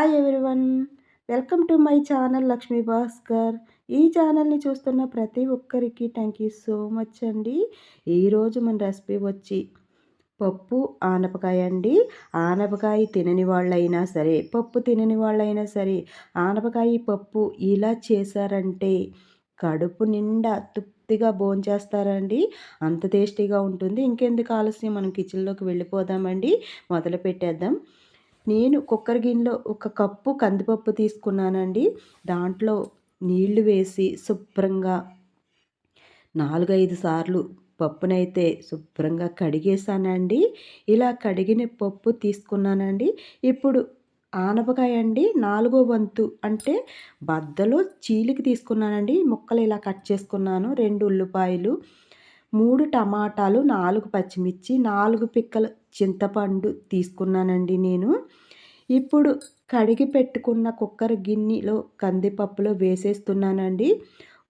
Hi everyone welcome to my channel Lakshmi Bhaskar ఈ ఛానల్ని చూస్తున్న ప్రతి ఒక్కరికి థ్యాంక్ యూ సో మచ్ అండి. ఈరోజు మన రెసిపీ వచ్చి పప్పు ఆనపకాయ అండి. ఆనపకాయ తినని వాళ్ళైనా సరే పప్పు తినని వాళ్ళైనా సరే ఆనపకాయ పప్పు ఇలా చేశారంటే కడుపు నిండా తృప్తిగా భోంచేస్తారండి అంత టేస్టీగా ఉంటుంది. ఇంకెందుకు ఆలస్యం? మనం కిచెన్లోకి వెళ్ళిపోదామండి. మొదలు పెట్టేద్దాం. నేను కుక్కర్ గిన్నెలో ఒక కప్పు కందిపప్పు తీసుకున్నానండి. దాంట్లో నీళ్ళు వేసి శుభ్రంగా నాలుగైదు సార్లు పప్పునైతే శుభ్రంగా కడిగేసానండి ఇలా కడిగిన పప్పు తీసుకున్నానండి. ఇప్పుడు ఆనపకాయ అండి నాలుగో వంతు అంటే బద్దలో చీలికి తీసుకున్నానండి. ముక్కలు ఇలా కట్ చేసుకున్నాను. రెండు ఉల్లిపాయలు మూడు టమాటాలు నాలుగు పచ్చిమిర్చి నాలుగు పిక్కల చింతపండు తీసుకున్నానండి నేను. ఇప్పుడు కడిగి పెట్టుకున్న కుక్కర్ గిన్నెలో కందిపప్పులో వేసేస్తున్నానండి.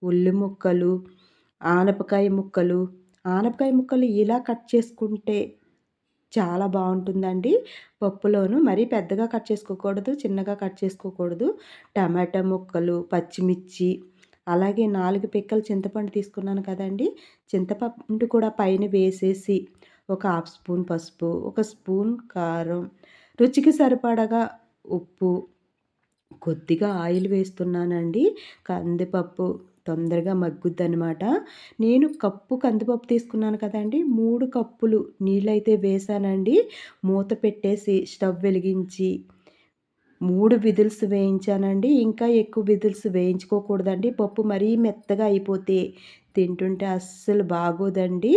ఉల్లి ముక్కలు ఆనపకాయ ముక్కలు. ఆనపకాయ ముక్కలు ఇలా కట్ చేసుకుంటే చాలా బాగుంటుందండి. పప్పులోను మరీ పెద్దగా కట్ చేసుకోకూడదు చిన్నగా కట్ చేసుకోకూడదు. టమాటా ముక్కలు పచ్చిమిర్చి అలాగే నాలుగు పిక్కలు చింతపండు తీసుకున్నాను కదండి. చింతపండు కూడా పైన వేసేసి ఒక హాఫ్ స్పూన్ పసుపు ఒక స్పూన్ కారం రుచికి సరిపడగా ఉప్పు కొద్దిగా ఆయిల్ వేస్తున్నానండి. కందిపప్పు తొందరగా మగ్గుద్ది అనమాట నేను కప్పు కందిపప్పు తీసుకున్నాను కదండి. మూడు కప్పులు నీళ్ళైతే వేసానండి. మూత పెట్టేసి స్టవ్ వెలిగించి మూడు విధుల్స్ వేయించానండి. ఇంకా ఎక్కువ విధుల్స్ వేయించుకోకూడదండి. పప్పు మరీ మెత్తగా అయిపోతే తింటుంటే అస్సలు బాగోదండి.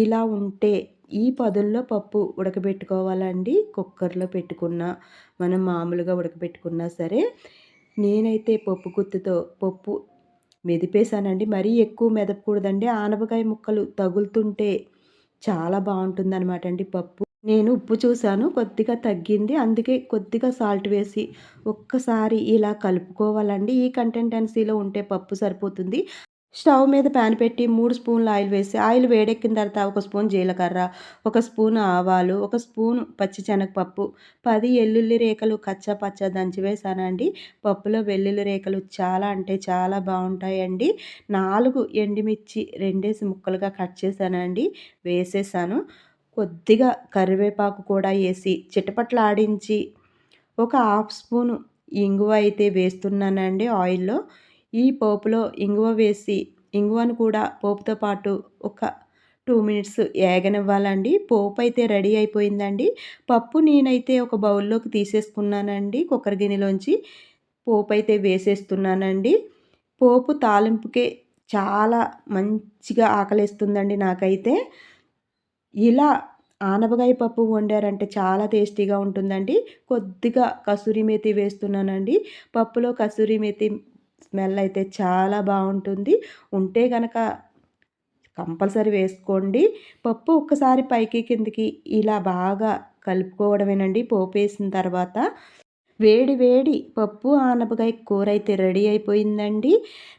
ఇలా ఉంటే ఈ పదుల్లో పప్పు ఉడకబెట్టుకోవాలండి. కుక్కర్లో పెట్టుకున్న మనం మామూలుగా ఉడకబెట్టుకున్నా సరే. నేనైతే పప్పు గుత్తుతో పప్పు మెదిపేశానండి. మరీ ఎక్కువ మెదపకూడదండి. ఆనపకాయ ముక్కలు తగులుతుంటే చాలా బాగుంటుంది అనమాట అండి పప్పు. నేను ఉప్పు చూశాను కొద్దిగా తగ్గింది. అందుకే కొద్దిగా సాల్ట్ వేసి ఒక్కసారి ఇలా కలుపుకోవాలండి. ఈ కంటెంటెన్సీలో ఉంటే పప్పు సరిపోతుంది. స్టవ్ మీద ప్యాన్ పెట్టి మూడు స్పూన్లు ఆయిల్ వేసి ఆయిల్ వేడెక్కిన తర్వాత ఒక స్పూన్ జీలకర్ర ఒక స్పూన్ ఆవాలు ఒక స్పూన్ పచ్చిశనగపప్పు పది ఎల్లుల్లి రేఖలు కచ్చా పచ్చ దంచివేసానండి పప్పులో వెల్లుల్లి రేఖలు చాలా అంటే చాలా బాగుంటాయండి. నాలుగు ఎండుమిర్చి రెండేసి ముక్కలుగా కట్ చేశానండి. వేసేసాను. కొద్దిగా కరివేపాకు కూడా వేసి చిటపట్లు ఆడించి ఒక హాఫ్ స్పూను ఇంగువ అయితే వేస్తున్నానండి ఆయిల్లో. ఈ పోపులో ఇంగువ వేసి ఇంగువను కూడా పోపుతో పాటు ఒక టూ మినిట్స్ ఏగనివ్వాలండి. పోపు అయితే రెడీ అయిపోయిందండి. పప్పు నేనైతే ఒక బౌల్లోకి తీసేసుకున్నానండి కుక్కర్ గిన్నెలోంచి పోపు అయితే వేసేస్తున్నానండి. పోపు తాలింపుకే చాలా మంచిగా ఆకలిస్తుందండి నాకైతే. ఇలా ఆనపకాయ పప్పు వండారంటే చాలా టేస్టీగా ఉంటుందండి. కొద్దిగా కసూరి మేతి వేస్తున్నానండి. పప్పులో కసూరి మేతి స్మెల్ అయితే చాలా బాగుంటుంది. ఉంటే కనుక కంపల్సరీ వేసుకోండి. పప్పు ఒక్కసారి పైకి కిందికి ఇలా బాగా కలుపుకోవడమేనండి. పోపు వేసిన తర్వాత వేడి వేడి పప్పు ఆనపకాయ కూర అయితే రెడీ అయిపోయిందండి.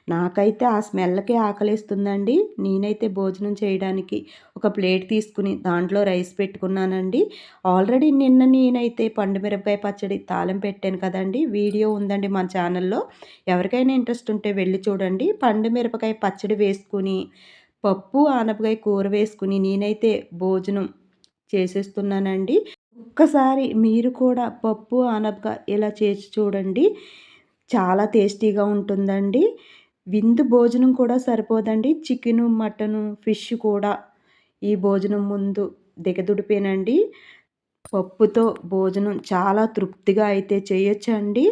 నాకైతే ఆ స్మెల్కే ఆకలిస్తుందండి. నేనైతే భోజనం చేయడానికి ఒక ప్లేట్ తీసుకుని దాంట్లో రైస్ పెట్టుకున్నానండి. ఆల్రెడీ నిన్న నేనైతే పండు మిరపకాయ పచ్చడి తాళం పెట్టాను కదండి. వీడియో ఉందండి మన ఛానల్లో. ఎవరికైనా ఇంట్రెస్ట్ ఉంటే వెళ్ళి చూడండి. పండు మిరపకాయ పచ్చడి వేసుకుని పప్పు ఆనపకాయ కూర వేసుకుని నేనైతే భోజనం చేసేస్తున్నానండి. ఒక్కసారి మీరు కూడా పప్పు ఆనపక ఇలా చేసి చూడండి. చాలా టేస్టీగా ఉంటుందండి. విందు భోజనం కూడా సరిపోదండి. చికెను మటను ఫిష్ కూడా ఈ భోజనం ముందు దిగదుడిపోయినండి పప్పుతో భోజనం చాలా తృప్తిగా అయితే చేయొచ్చండి.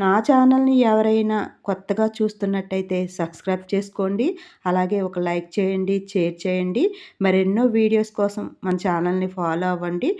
నా ఛానల్ని ఎవరైనా కొత్తగా చూస్తున్నట్టయితే సబ్స్క్రైబ్ చేసుకోండి. అలాగే ఒక లైక్ చేయండి షేర్ చేయండి. మరెన్నో వీడియోస్ కోసం మన ఛానల్ని ఫాలో అవ్వండి.